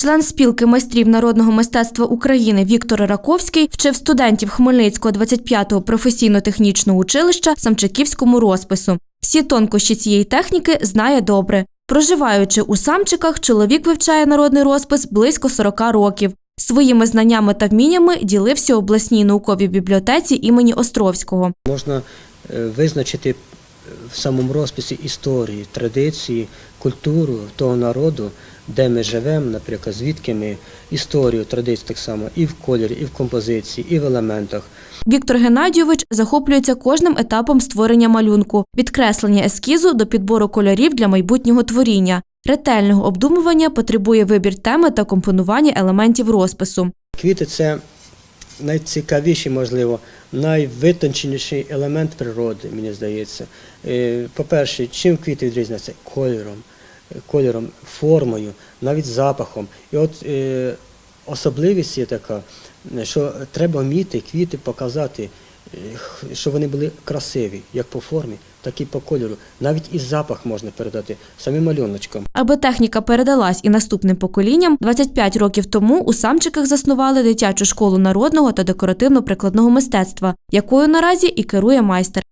Член спілки майстрів народного мистецтва України Віктор Раковський вчив студентів Хмельницького 25-го професійно-технічного училища самчиківському розпису. Всі тонкощі цієї техніки знає добре. Проживаючи у самчиках, чоловік вивчає народний розпис близько 40 років. Своїми знаннями та вміннями ділився обласній науковій бібліотеці імені Островського. Можна е, визначити в самому розписі історії, традиції, культуру того народу, де ми живемо, наприклад, звідки ми, історію, традицію так само, і в кольорі, і в композиції, і в елементах. Віктор Геннадійович захоплюється кожним етапом створення малюнку від креслення ескізу до підбору кольорів для майбутнього творіння. Ретельного обдумування потребує вибір теми та компонування елементів розпису. Квіти це найцікавіший, можливо, найвитонченіший елемент природи, мені здається. Е, По-перше, чим квіти відрізняються? Кольором, е, кольором, формою, навіть запахом. І от е, особливість є така, що треба вміти квіти показати, щоб вони були красиві, як по формі, так і по кольору. Навіть і запах можна передати самим малюночком. Аби техніка передалась і наступним поколінням, 25 років тому у Самчиках заснували дитячу школу народного та декоративно-прикладного мистецтва, якою наразі і керує майстер.